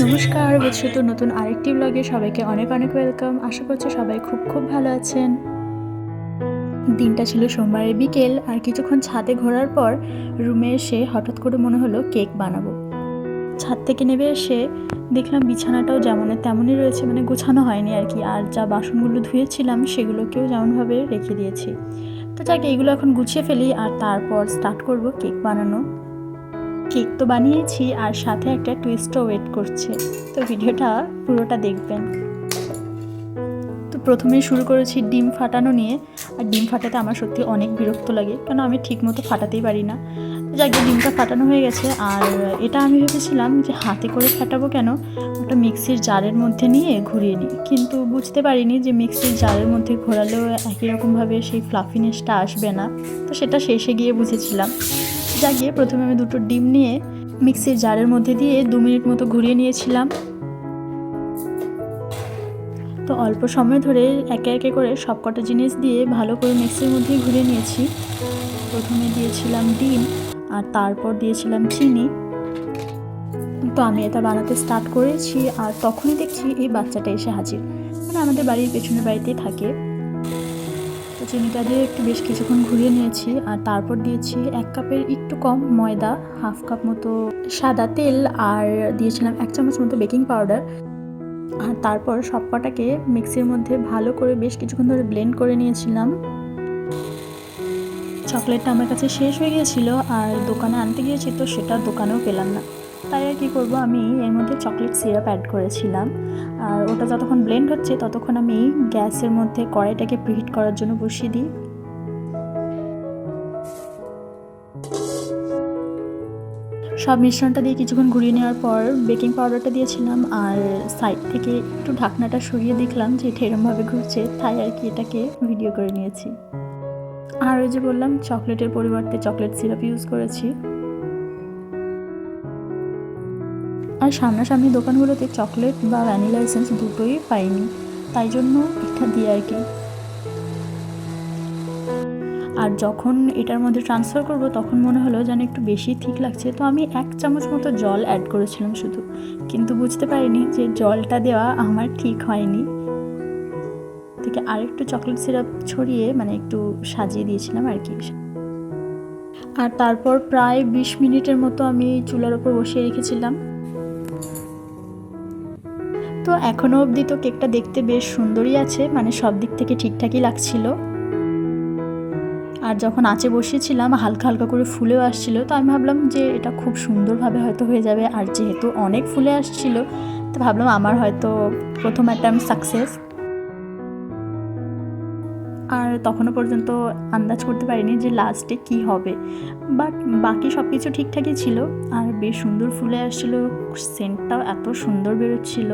নমস্কার বলছি তো নতুন আরেকটি ব্লগে সবাইকে অনেক অনেক ওয়েলকাম আশা করছি সবাই খুব খুব ভালো আছেন। দিনটা ছিল সোমবারের বিকেল, আর কিছুক্ষণ ছাদে ঘোরার পর রুমে এসে হঠাৎ করে মনে হলো কেক বানাবো। ছাদ থেকে নেমে এসে দেখলাম বিছানাটাও যেমনের তেমনই রয়েছে মানে গোছানো হয়নি আর কি। আর যা বাসনগুলো ধুয়েছিলাম, সেগুলোকেও যেমনভাবে রেখে দিয়েছি। তো যাক এগুলো এখন গুছিয়ে ফেলি আর তারপর স্টার্ট করব কেক বানানো। কেক তো বানিয়েছি আর সাথে একটা টুইস্টও ওয়েট করছে। তো ভিডিওটা পুরোটা দেখবেন। তো প্রথমে শুরু করেছি ডিম ফাটানো নিয়ে। আর ডিম ফাটাতে আমার সত্যি অনেক বিরক্ত লাগে, কেন আমি ঠিক মতো ফাটাতেই পারি না। যাকে ডিমটা ফাটানো হয়ে গেছে। আর এটা আমি ভেবেছিলাম যে হাতে করে ফাটাবো কেন? ওটা মিক্সির জারের মধ্যে নিয়ে ঘুরিয়ে নিই। কিন্তু বুঝতে পারিনি যে মিক্সির জারের মধ্যে ঘোরালেও একই রকমভাবে সেই ফ্লাফিনেসটা আসবে না। তো সেটা শেষে গিয়ে বুঝেছিলাম। জাগিয়ে প্রথমে আমি দুটো ডিম নিয়ে মিক্সির জারের মধ্যে দিয়ে দু মিনিট মতো ঘুরিয়ে নিয়েছিলাম। তো অল্প সময় ধরে একে একে করে সব কটা জিনিস দিয়ে ভালো করে মিক্সির মধ্যেই ঘুরিয়ে নিয়েছি। প্রথমে দিয়েছিলাম ডিম। আর তারপর দিয়েছিলাম চিনি। তো আমি এটা বানাতে স্টার্ট করেছি আর তখনই দেখছি এই বাচ্চাটা এসে হাজির। মানে আমাদের বাড়ির পেছনের বাড়িতেই থাকে। তো চিনিটা দিয়ে একটু বেশ কিছুক্ষণ ঘুরিয়ে নিয়েছি আর তারপর দিয়েছি এক কাপের একটু কম ময়দা, হাফ কাপ মতো সাদা তেল আর দিয়েছিলাম এক চামচ মতো বেকিং পাউডার। আর তারপর সব কটাকে মিক্সির মধ্যে ভালো করে বেশ কিছুক্ষণ ধরে ব্লেন্ড করে নিয়েছিলাম। চকলেটটা আমার কাছে শেষ হয়ে গিয়েছিল আর দোকানে আনতে গিয়েছি তো সেটা দোকানেও পেলাম না। তাই আর কী করব, আমি এর মধ্যে চকলেট সিরাপ অ্যাড করেছিলাম। আর ওটা যতক্ষণ ব্লেন্ড হচ্ছে ততক্ষণ আমি গ্যাসের মধ্যে কড়াইটাকে প্রিহিট করার জন্য বসিয়ে দিই। সব মিশ্রণটা দিয়ে কিছুক্ষণ ঘুরিয়ে নেওয়ার পর বেকিং পাউডারটা দিয়েছিলাম আর সাইড থেকে একটু ঢাকনাটা সরিয়ে দেখলাম যে এটা এরমভাবে ঘুরছে, তাই আর কি এটাকে ভিডিও করে নিয়েছি। আর ওই যে বললাম, চকলেটের পরিবর্তে চকলেট সিরাপ ইউজ করেছি। আর সামনাসামনি দোকানগুলোতে চকলেট বা ভ্যানিলা এসেন্স দুটোই পাইনি। তাই জন্য এটা দিয়ে আর কি। আর যখন এটার মধ্যে ট্রান্সফার করব, তখন মনে হলো যেন একটু বেশি ঠিক লাগছে। তো আমি এক চামচ মতো জল অ্যাড করেছিলাম শুধু। কিন্তু বুঝতে পারিনি যে জলটা দেওয়া আমার ঠিক হয়নি। থেকে আরেকটু চকলেট সিরাপ ছড়িয়ে মানে একটু সাজিয়ে দিয়েছিলাম আর কি। আর তারপর প্রায় বিশ মিনিটের মতো আমি চুলার ওপর বসিয়ে রেখেছিলাম। তো এখনও অবধি তো কেকটা দেখতে বেশ সুন্দরই আছে মানে সব দিক থেকে ঠিকঠাকই লাগছিল। আর যখন আঁচে বসিয়েছিলাম, হালকা হালকা করে ফুলেও আসছিল, তো আমি ভাবলাম যে এটা খুব সুন্দরভাবে হয়তো হয়ে যাবে। আর যেহেতু অনেক ফুলে আসছিল, তো ভাবলাম আমার হয়তো প্রথম অ্যাটেম্প সাকসেস আর তখনও পর্যন্ত আন্দাজ করতে পারিনি যে লাস্টে কি হবে। বাট বাকি সব কিছু ঠিকঠাকই ছিল, আর বেশ সুন্দর ফুলে আসছিল সেন্টটাও এত সুন্দর বেরোচ্ছিল।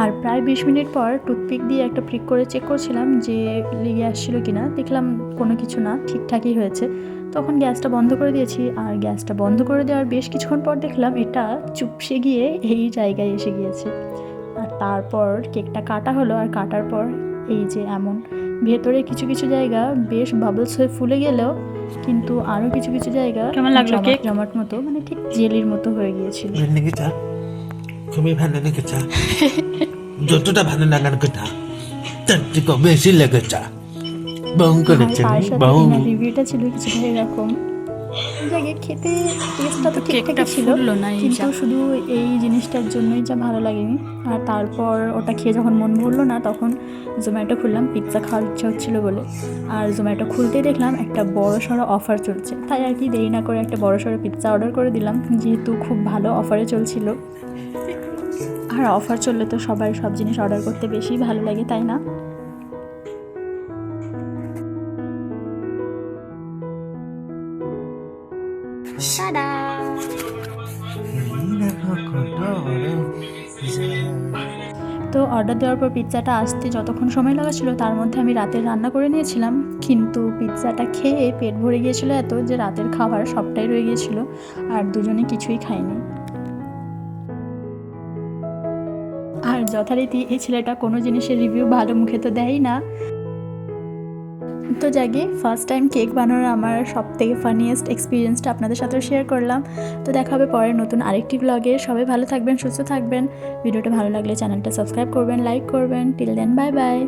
আর প্রায় বিশ মিনিট পর টুথপিক দিয়ে একটা প্রিক করে চেক করছিলাম যে লেগে আসছিল কিনা। দেখলাম কোনো কিছু না, ঠিকঠাকই হয়েছে। তখন গ্যাসটা বন্ধ করে দিয়েছি, আর গ্যাসটা বন্ধ করে দেওয়ার বেশ কিছুক্ষণ পর দেখলাম এটা চুপসে গিয়ে এই জায়গায় এসে গিয়েছে। আর তারপর কেকটা কাটা হলো আর কাটার পর এই যে এমন। ভেতরে কিছু কিছু জায়গা বেশ বাবলস হয়ে ফুলে গেলেও কিন্তু আরও কিছু কিছু জায়গা কেমন লাগল কেক? জমাট মতো মানে ঠিক জেলির মতো হয়ে গিয়েছিল। খুবই ভালো লেগেছে যতটা ভালো লাগার কথা তার থেকে বেশি লেগেছে বউ করেছে আর ডিনার রিভিউটা ছিল কিছুটা এরকম। জায়গায় খেতে টেস্টটা তো ঠিকঠাকই ছিল কিন্তু শুধু এই জিনিসটার জন্যই যা ভালো লাগেনি। আর তারপর ওটা খেয়ে যখন মন ভরলো না তখন জোম্যাটো খুললাম পিৎজা খাওয়ার ইচ্ছা হচ্ছিল বলে। আর জোম্যাটো খুলতেই দেখলাম একটা বড় সড়ো অফার চলছে। তাই আর কি দেরি না করে একটা বড় সড়ো পিৎজা অর্ডার করে দিলাম যেহেতু খুব ভালো অফারে চলছিল। আর অফার চললে তো সবাই সব জিনিস অর্ডার করতে বেশি ভালো লাগে তাই না? দেখো তো অর্ডার দেওয়ার পর পিৎজাটা আসতে যতক্ষণ সময় লাগাছিল তার মধ্যে আমি রাতের রান্না করে নিয়েছিলাম। কিন্তু পিৎজাটা খেয়ে পেট ভরে গিয়েছিল এত যে রাতের খাবার সবটাই রয়ে গিয়েছিল, আর দুজনে কিছুই খাইনি আর যথারীতি এই ছেলেটা কোনো জিনিসের রিভিউ ভালো মুখে তো দেয়ই না। তো জাগে ফার্স্ট টাইম কেক বানানোর আমার সব থেকে ফানিয়েস্ট এক্সপিরিয়েন্সটা আপনাদের সাথে শেয়ার করলাম। তো দেখা হবে পরে নতুন আরেকটি ব্লগে সবাই ভালো থাকবেন, সুস্থ থাকবেন। ভিডিওটা ভালো লাগলে চ্যানেলটা সাবস্ক্রাইব করবেন লাইক করবেন। Till then bye bye